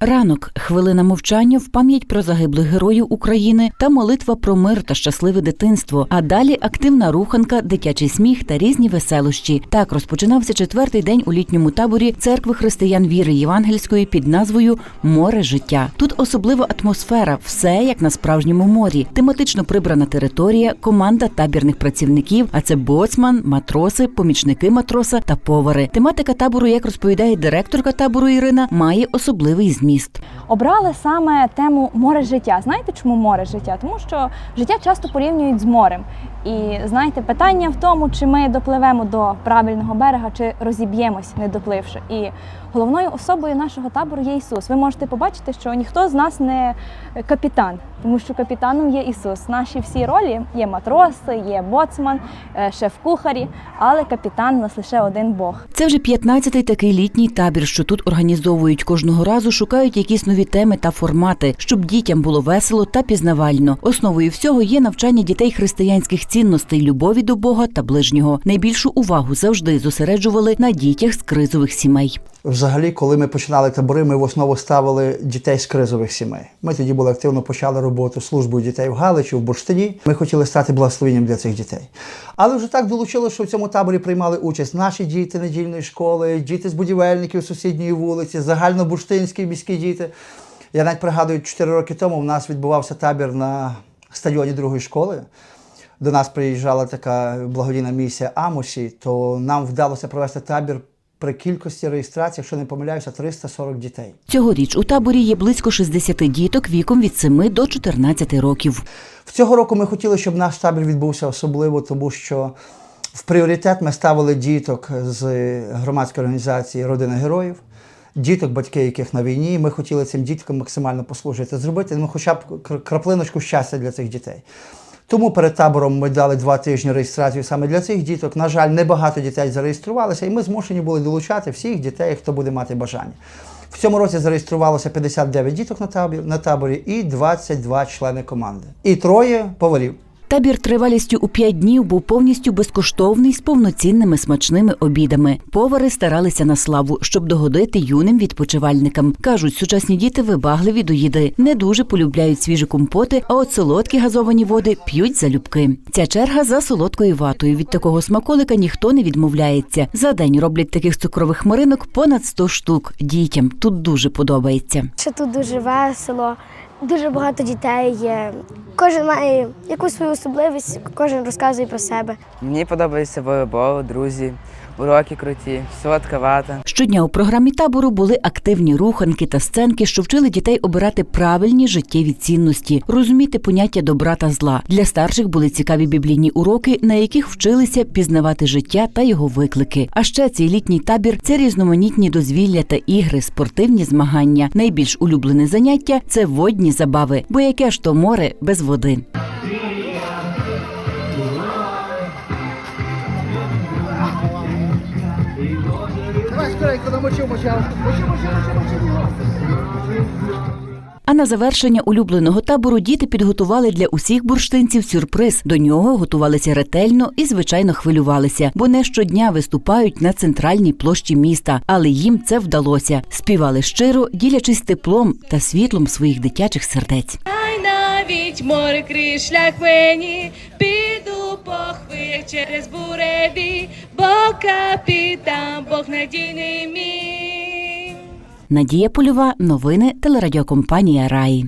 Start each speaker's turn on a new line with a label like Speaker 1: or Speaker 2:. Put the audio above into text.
Speaker 1: Ранок, хвилина мовчання в пам'ять про загиблих героїв України та молитва про мир та щасливе дитинство. А далі активна руханка, дитячий сміх та різні веселощі. Так розпочинався четвертий день у літньому таборі церкви християн віри Євангельської під назвою Море життя. Тут особлива атмосфера, все як на справжньому морі. Тематично прибрана територія, команда табірних працівників. А це боцман, матроси, помічники матроса та повари. Тематика табору, як розповідає директорка табору Ірина, має особливий зміст.
Speaker 2: Обрали саме тему море життя. Знаєте, чому море життя? Тому що життя часто порівнюють з морем. І знаєте, питання в тому, чи ми допливемо до правильного берега, чи розіб'ємось, не допливши. І головною особою нашого табору є Ісус. Ви можете побачити, що ніхто з нас не капітан, тому що капітаном є Ісус. Наші всі ролі є матроси, є боцман, е, шеф-кухарі, але капітан у нас лише один Бог.
Speaker 1: Це вже 15-й такий літній табір, що тут організовують кожного разу, шукають якісь нові теми та формати, щоб дітям було весело та пізнавально. Основою всього є навчання дітей християнських цінностей, любові до Бога та ближнього. Найбільшу увагу завжди зосереджували на дітях з кризових сімей.
Speaker 3: Взагалі, коли ми починали табори, ми в основу ставили дітей з кризових сімей. Ми тоді були активно почали роботу службою дітей в Галичі, в Бурштині. Ми хотіли стати благословенням для цих дітей. Але вже так долучилося, що в цьому таборі приймали участь наші діти недільної школи, діти з будівельників сусідньої вулиці, загальнобурштинські міські діти. Я навіть пригадую, 4 роки тому в нас відбувався табір на стадіоні другої школи. До нас приїжджала така благодійна місія Амосі, то нам вдалося провести табір при кількості реєстрацій, якщо не помиляюся, 340 дітей.
Speaker 1: Цьогоріч у таборі є близько 60 діток віком від 7 до 14 років.
Speaker 3: В цього року ми хотіли, щоб наш табір відбувся особливо, тому що в пріоритет ми ставили діток з громадської організації Родина героїв, діток, батьки яких на війні. Ми хотіли цим діткам максимально послужити, зробити ну, хоча б краплиночку щастя для цих дітей. Тому перед табором ми дали два тижні реєстрацію саме для цих діток. На жаль, небагато дітей зареєструвалися, і ми змушені були долучати всіх дітей, хто буде мати бажання. В цьому році зареєструвалося 59 діток на таборі, і 22 члени команди. І троє поварів.
Speaker 1: Табір тривалістю у 5 днів був повністю безкоштовний з повноцінними смачними обідами. Повари старалися на славу, щоб догодити юним відпочивальникам. кажуть, сучасні діти вибагливі до їди, не дуже полюбляють свіжі компоти, а от солодкі газовані води п'ють залюбки. Ця черга за солодкою ватою. Від такого смаколика ніхто не відмовляється. За день роблять таких цукрових хмаринок понад 100 штук. Дітям тут дуже подобається.
Speaker 4: що тут дуже весело, дуже багато дітей є. Кожен має якусь свою особливість, кожен розказує про себе.
Speaker 5: Мені подобається волейбол, друзі, уроки круті, солодка вата.
Speaker 1: Щодня у програмі табору були активні руханки та сценки, що вчили дітей обирати правильні життєві цінності, розуміти поняття добра та зла. Для старших були цікаві біблійні уроки, на яких вчилися пізнавати життя та його виклики. А ще цей літній табір це різноманітні дозвілля та ігри, спортивні змагання. Найбільш улюблене заняття це водні забави, бо яке ж то море без води. А на завершення улюбленого табору діти підготували для усіх бурштинців сюрприз. До нього готувалися ретельно і, звичайно, хвилювалися, бо не щодня виступають на центральній площі міста, але їм це вдалося. Співали щиро, ділячись теплом та світлом своїх дитячих сердець.
Speaker 6: Навіть море шлях мені, піду по хвилях через буреві, бо капітан, Бог надійний мій.
Speaker 1: Надія Польова, новини телерадіокомпанія Раї.